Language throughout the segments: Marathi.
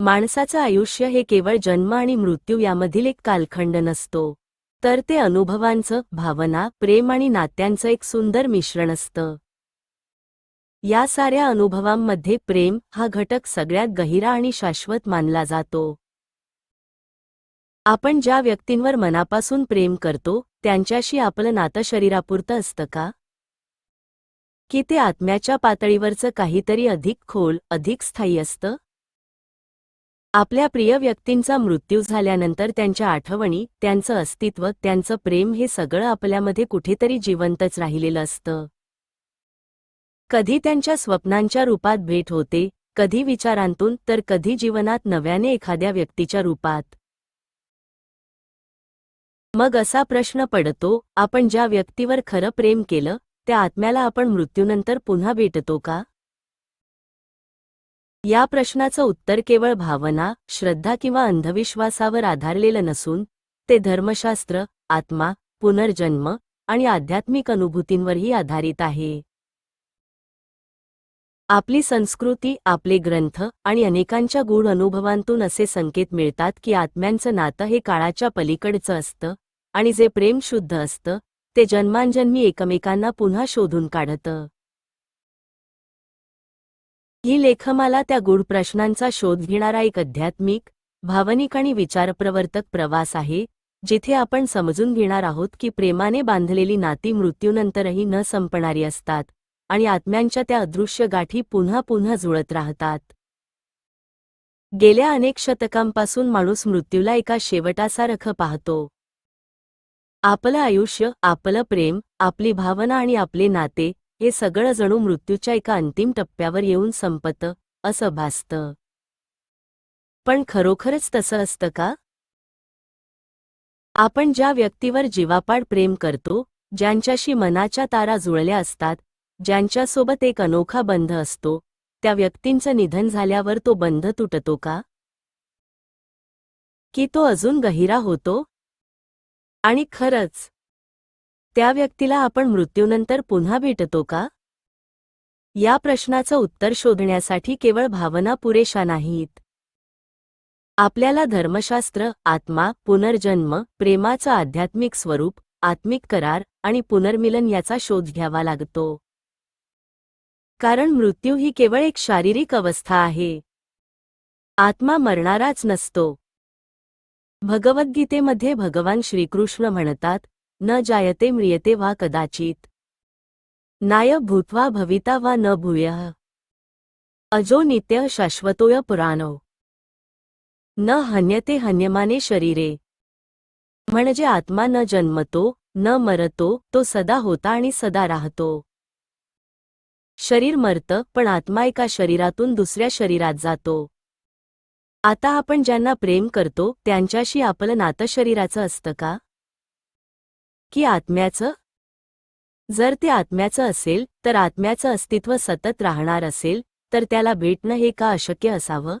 माणसाचं आयुष्य हे केवळ जन्म आणि मृत्यू यामधील एक कालखंड नसतो. तर ते अनुभवांचं भावना प्रेम आणि नात्यांचं एक सुंदर मिश्रण असतं. या साऱ्या अनुभवांमध्ये प्रेम हा घटक सगळ्यात गहिरा आणि शाश्वत मानला जातो. आपण ज्या व्यक्तींवर मनापासून प्रेम करतो त्यांच्याशी आपलं नातं शरीरापुरतं असतं का? की ते आत्म्याच्या पातळीवरचं काहीतरी अधिक खोल अधिक स्थायी असतं? आपल्या प्रिय व्यक्तींचा मृत्यू झाल्यानंतर त्यांच्या आठवणी त्यांचं अस्तित्व त्यांचं प्रेम हे सगळं आपल्यामध्ये कुठेतरी जिवंतच राहिलेलं असतं. कधी त्यांच्या स्वप्नांच्या रूपात भेट होते कधी विचारांतून तर कधी जीवनात नव्याने एखाद्या व्यक्तीच्या रूपात. मग असा प्रश्न पडतो आपण ज्या व्यक्तीवर खरं प्रेम केलं त्या आत्म्याला आपण मृत्यूनंतर पुन्हा भेटतो का? या प्रश्नाचं उत्तर केवळ भावना श्रद्धा किंवा अंधविश्वासावर आधारलेलं नसून ते धर्मशास्त्र आत्मा पुनर्जन्म आणि आध्यात्मिक अनुभूतींवरही आधारित आहे. आपली संस्कृती आपले ग्रंथ आणि अनेकांच्या गूढ अनुभवांतून असे संकेत मिळतात की आत्म्यांचं नातं हे काळाच्या पलीकडचं असतं आणि जे प्रेम शुद्ध असतं ते जन्मांजन्मी एकमेकांना पुन्हा शोधून काढतं. ही लेखमाला त्या गूढ प्रश्नांचा शोध घेणारा एक आध्यात्मिक भावनिक आणि विचारप्रवर्तक प्रवास आहे जिथे आपण समजून घेणार आहोत की प्रेमाने बांधलेली नाती मृत्यूनंतरही न संपणारी असतात आणि आत्म्यांच्या त्या अदृश्य गाठी पुन्हा पुन्हा जुळत राहतात. गेल्या अनेक शतकांपासून माणूस मृत्यूला एका शेवटासारखं पाहतो. आपलं आयुष्य आपलं प्रेम आपली भावना आणि आपले नाते हे सगळं जणू मृत्यूच्या एका अंतिम टप्प्यावर येऊन संपतं असं भासतं. पण खरोखरच तसं असतं का? आपण ज्या व्यक्तीवर जीवापाड प्रेम करतो ज्यांच्याशी मनाच्या तारा जुळल्या असतात ज्यांच्यासोबत एक अनोखा बंध असतो त्या व्यक्तींचं निधन झाल्यावर तो बंध तुटतो का? की तो अजून गहिरा होतो? आणि खरंच त्या व्यक्तीला आपण मृत्यूनंतर पुन्हा भेटतो का? या प्रश्नाचं उत्तर शोधण्यासाठी केवळ भावना पुरेशा नाहीत. आपल्याला धर्मशास्त्र आत्मा पुनर्जन्म प्रेमाचं आध्यात्मिक स्वरूप आत्मिक करार आणि पुनर्मिलन याचा शोध घ्यावा लागतो. कारण मृत्यू ही केवळ एक शारीरिक अवस्था आहे. आत्मा मरणाराच नसतो. भगवद्गीतेमध्ये भगवान श्रीकृष्ण म्हणतात न जायते म्रियते वा कदाचित. नाय भूत्वा भविता वा न भूयः. अजो नित्य शाश्वतोय पुराणो. न हन्यते हन्यमाने शरीरे. म्हणजे आत्मा न जन्मतो न मरतो तो सदा होता आणि सदा राहतो. शरीर मरतं पण आत्मा एका शरीरातून दुसऱ्या शरीरात जातो. आता आपण ज्यांना प्रेम करतो त्यांच्याशी आपलं नातं शरीराचं असतं का? की आत्म्याचं? जर ते आत्म्याचं असेल तर आत्म्याचं अस्तित्व सतत राहणार असेल तर त्याला भेटणं हे का अशक्य असावं?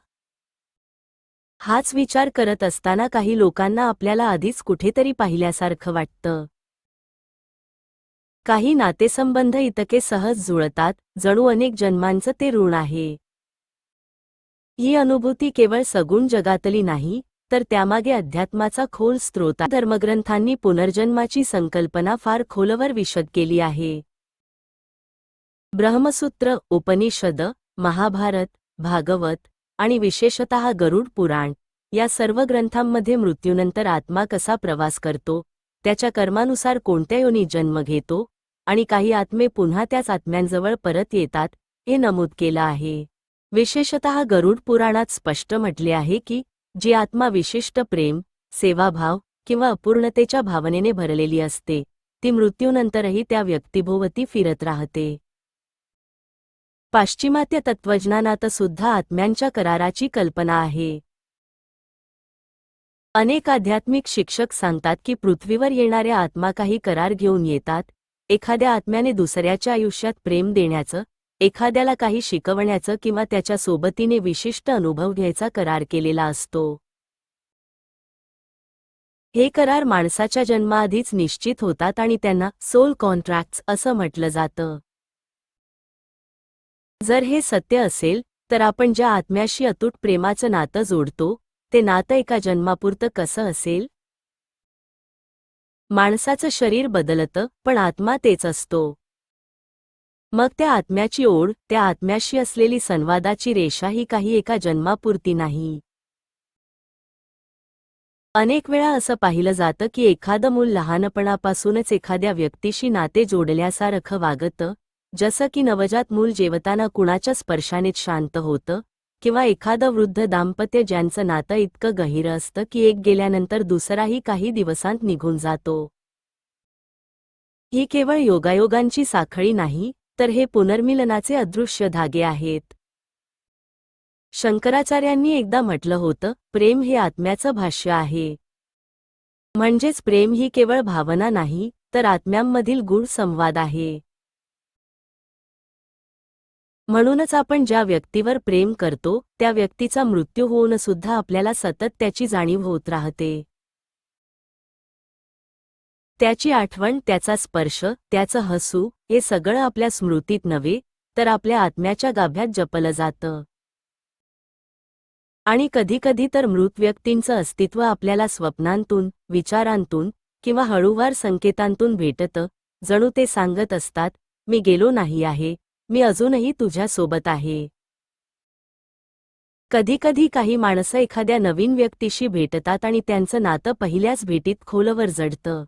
हाच विचार करत असताना काही लोकांना आपल्याला आधीच कुठेतरी पाहिल्यासारखं वाटतं. काही नातेसंबंध इतके सहज जुळतात जणू अनेक जन्मांचं ते ऋण आहे. ही अनुभूती केवळ सगुण जगातली नाही तर त्यामागे अध्यात्माचा खोल स्रोत धर्मग्रंथांनी पुनर्जन्माची संकल्पना फार खोलवर विशद केली आहे. ब्रह्मसूत्र उपनिषद महाभारत भागवत आणि विशेषत गरुड पुराण या सर्व ग्रंथांमध्ये मृत्यूनंतर आत्मा कसा प्रवास करतो त्याच्या कर्मानुसार कोणत्या योनी जन्म घेतो आणि काही आत्मे पुन्हा त्याच आत्म्यांजवळ परत येतात हे नमूद केलं आहे. विशेषत गरुड पुराणात स्पष्ट म्हटले आहे की जी आत्मा विशिष्ट प्रेम सेवाभाव किंवा अपूर्णतेच्या भावनेने भरलेली असते ती मृत्यूनंतरही त्या व्यक्तिभोवती फिरत राहते. पाश्चिमात्य तत्त्वज्ञानात सुद्धा आत्म्यांच्या कराराची कल्पना आहे. अनेक आध्यात्मिक शिक्षक सांगतात की पृथ्वीवर येणाऱ्या आत्मा काही करार घेऊन येतात एखाद्या आत्म्याने दुसऱ्याच्या आयुष्यात प्रेम देण्याचं एखाद्याला काही शिकवण्याचं किंवा त्याच्या सोबतीने विशिष्ट अनुभव घ्यायचा करार केलेला असतो. हे करार माणसाच्या जन्माआधीच निश्चित होतात आणि त्यांना सोल कॉन्ट्रॅक्ट्स असं म्हटलं जातं. जर हे सत्य असेल तर आपण ज्या आत्म्याशी अतूट प्रेमाचं नातं जोडतो ते नातं एका जन्मापुरतं कसं असेल? माणसाचं शरीर बदलतं पण आत्मा तेच असतो. मग त्या आत्म्याची ओढ त्या आत्म्याशी असलेली संवादाची रेषा ही काही एका जन्मापुरती नाही. अनेक वेळा असं पाहिलं जातं की एखादं मूल लहानपणापासूनच एखाद्या व्यक्तीशी नाते जोडल्यासारखं वागतं जसं की नवजात मूल जेवताना कुणाच्या स्पर्शानेच शांत होतं किंवा एखादं वृद्ध दाम्पत्य ज्यांचं नातं इतकं गहिरं असतं की एक गेल्यानंतर दुसराही काही दिवसांत निघून जातो. ही केवळ योगायोगांची साखळी नाही तर हे पुनर्मिलनाचे अदृश्य धागे आहेत. शंकराचार्यांनी एकदा म्हटलं होतं प्रेम हे आत्म्याचं भाष्य आहे. म्हणजेच प्रेम ही केवळ भावना नाही तर आत्म्यांमधील गूढ संवाद आहे. म्हणूनच आपण ज्या व्यक्तीवर प्रेम करतो त्या व्यक्तीचा मृत्यू होऊन सुद्धा आपल्याला सतत त्याची जाणीव होत राहते. त्याची आठवण त्याचा स्पर्श त्याचं हसू हे सगळं आपल्या स्मृतीत नव्हे तर आपल्या आत्म्याच्या गाभ्यात जपलं जातं. आणि कधीकधी तर मृत व्यक्तींचं अस्तित्व आपल्याला स्वप्नांतून विचारांतून किंवा हळूवार संकेतांतून भेटतं. जणू ते सांगत असतात मी गेलो नाही आहे मी अजूनही तुझ्यासोबत आहे. कधीकधी काही माणसं एखाद्या नवीन व्यक्तीशी भेटतात आणि त्यांचं नातं पहिल्याच भेटीत खोलवर जडतं.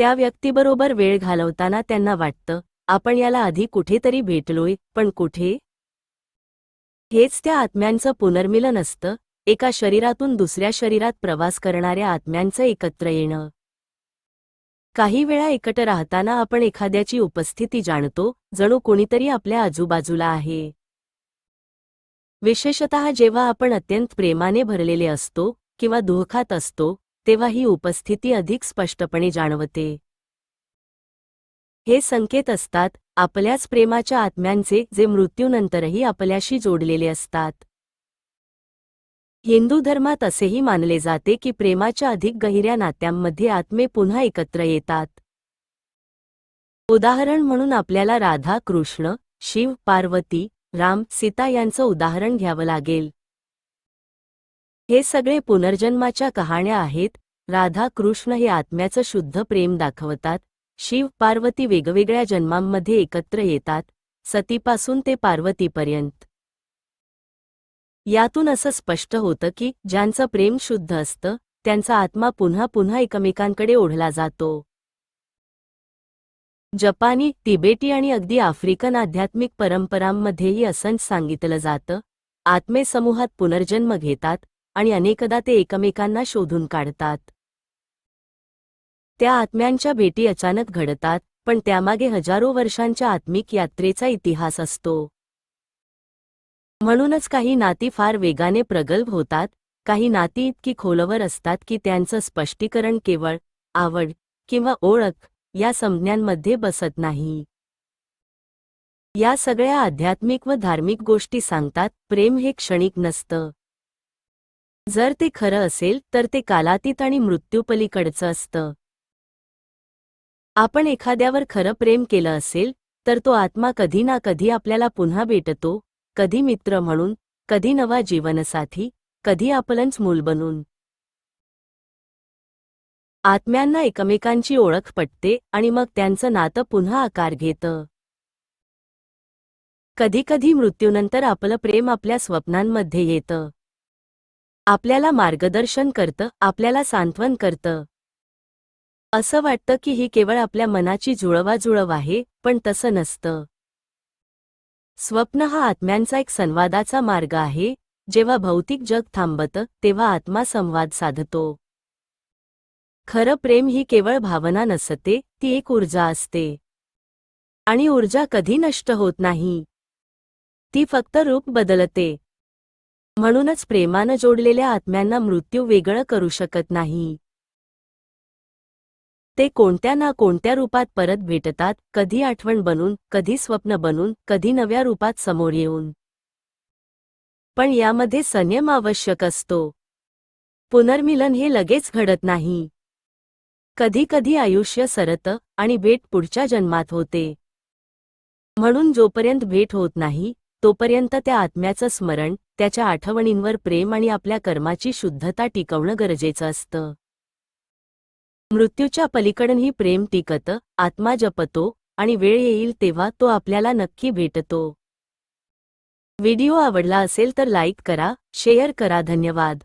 त्या व्यक्तीबरोबर वेळ घालवताना त्यांना वाटतं आपण याला आधी कुठेतरी भेटलोय पण कुठे? हेच त्या आत्म्यांचं पुनर्मिलन असतं एका शरीरातून दुसऱ्या शरीरात प्रवास करणाऱ्या आत्म्यांचं एकत्र येणं. काही वेळा एकट राहताना आपण एखाद्याची उपस्थिती जाणतो जणू कोणीतरी आपल्या आजूबाजूला आहे. विशेषतः जेव्हा आपण अत्यंत प्रेमाने भरलेले असतो किंवा दुःखात असतो तेव्हा ही उपस्थिती अधिक स्पष्टपणे जाणवते. हे संकेत असतात आपल्याच प्रेमाच्या आत्म्यांचे जे मृत्यूनंतरही आपल्याशी जोडलेले असतात. हिंदू धर्मात असेही मानले जाते की प्रेमाच्या अधिक गहिऱ्या नात्यांमध्ये आत्मे पुन्हा एकत्र येतात. उदाहरण म्हणून आपल्याला राधा कृष्ण शिव पार्वती राम सीता यांचं उदाहरण घ्यावं लागेल. हे सगळे पुनर्जन्माच्या कहाण्या आहेत. राधा कृष्ण हे आत्म्याचं शुद्ध प्रेम दाखवतात. शिव पार्वती वेगवेगळ्या जन्मांमध्ये एकत्र येतात. सतीपासून ते पार्वतीपर्यंत. यातून असं स्पष्ट होतं की ज्यांचं प्रेम शुद्ध असतं त्यांचा आत्मा पुन्हा पुन्हा एकमेकांकडे ओढला जातो. जपानी तिबेटी आणि अगदी आफ्रिकन आध्यात्मिक परंपरांमध्येही असंच सांगितलं जातं. आत्मेसमूहात पुनर्जन्म घेतात. आणि अनेकदा ते एकमेकांना शोधून काढतात. त्या आत्म्यांच्या भेटी अचानक घडतात पण त्यामागे हजारो वर्षांच्या आत्मिक यात्रेचा इतिहास असतो. म्हणूनच काही नाती फार वेगाने प्रगल्भ होतात काही नाती इतकी खोलवर असतात की त्यांचं स्पष्टीकरण केवळ आवड किंवा ओळख या संज्ञांमध्ये बसत नाही. या सगळ्या आध्यात्मिक व धार्मिक गोष्टी सांगतात प्रेम हे क्षणिक नसतं. जर ते खरं असेल तर ते कालातीत आणि मृत्यूपलीकडचं असतं. आपण एखाद्यावर खरं प्रेम केलं असेल तर तो आत्मा कधी ना कधी आपल्याला पुन्हा भेटतो कधी मित्र म्हणून कधी नवा जीवनसाथी कधी आपलंच मूल बनून. आत्म्यांना एकमेकांची ओळख पटते आणि मग त्यांचं नातं पुन्हा आकार घेतं. कधीकधी मृत्यूनंतर आपलं प्रेम आपल्या स्वप्नांमध्ये येतं. आपल्याला मार्गदर्शन करतं आपल्याला सांत्वन करतं. असं वाटतं की ही केवळ आपल्या मनाची जुळवाजुळव आहे पण तसं नसतं. स्वप्न हा आत्म्यांचा एक संवादाचा मार्ग आहे जेव्हा भौतिक जग थांबतं तेव्हा आत्मा संवाद साधतो. खरं प्रेम ही केवळ भावना नसते ती एक ऊर्जा असते. आणि ऊर्जा कधी नष्ट होत नाही. ती फक्त रूप बदलते. म्हणूनच प्रेमानं जोडलेल्या आत्म्यांना मृत्यू वेगळं करू शकत नाही. ते कोणत्या ना कोणत्या रूपात परत भेटतात कधी आठवण बनून कधी स्वप्न बनून कधी नव्या रूपात समोर येऊन. पण यामध्ये संयम आवश्यक असतो. पुनर्मिलन हे लगेच घडत नाही. कधी कधी आयुष्य सरतं आणि भेट पुढच्या जन्मात होते. म्हणून जोपर्यंत भेट होत नाही तोपर्यंत त्या आत्म्याचं स्मरण त्याच्या आठवणींवर प्रेम आणि आपल्या कर्माची शुद्धता टिकवणं गरजेचं असतं. मृत्यूच्या पलीकडनही प्रेम टिकतं आत्मा जपतो आणि वेळ येईल तेव्हा तो आपल्याला नक्की भेटतो. व्हिडिओ आवडला असेल तर लाईक करा शेअर करा धन्यवाद.